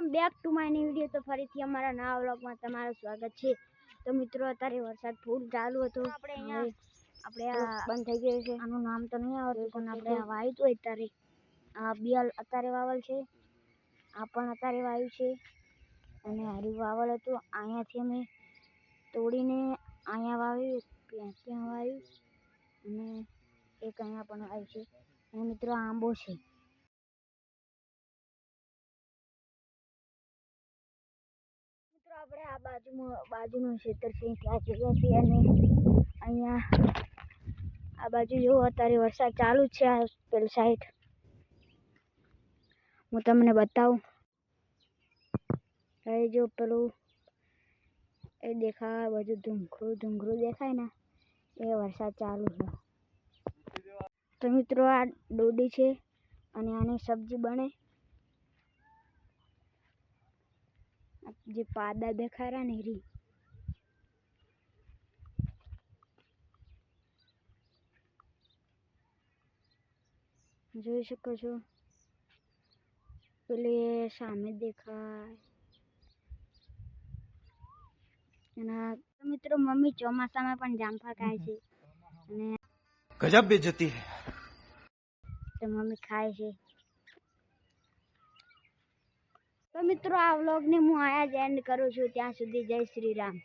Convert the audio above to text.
Welcome back to my new video તો ફરીથી અમારા નવા વ્લોગમાં તમારું સ્વાગત છે. તો મિત્રો અત્યારે વરસાદ ફૂલ ચાલુ હતો. આપણે અહીંયા આપણે આ બંધ થઈ ગયું છે. આનું નામ તો નહીં આવે પણ આપણે આ વાવ્યું હતું અત્યારે. આ બિયાલ અત્યારે વાવલ છે. આ પણ અત્યારે વાવ્યું છે. અને હારું વાવલ હતું. અહીંયાથી અમે તોડીને અહીંયા વાવ્યું ત્યાં ત્યાં વાવ્યું. અને એક અહીંયા પણ વાવ્યું છે. અને મિત્રો આંબો છે. આપણે આ બાજુમાં, બાજુનું ક્ષેત્ર છે, ત્યાં જઈએ છીએ અને અહીંયા આ બાજુ જો અત્યારે વરસાદ ચાલુ જ છે આ પેલી સાઈડ હું તમને બતાવું. એ જો પેલું એ દેખાય, બધું ધૂંઘરું ધૂંઘરું દેખાય ને, એ વરસાદ ચાલુ છે. તો મિત્રો આ ડોડી છે અને આની સબ્જી બને. જે પાદા દેખાયા ને રી. જોઈ શકો છો. પેલી સામે દેખાય. અને મિત્રો મમ્મી ચોમાસામાં પણ જામફળ ખાય છે. અને ગજબ બેજતી હે તો મમ્મી ખાય છે. તો મિત્રો, આ વ્લોગને હું આયા જ એન્ડ કરું છું. ત્યાં સુધી જય શ્રી રામ.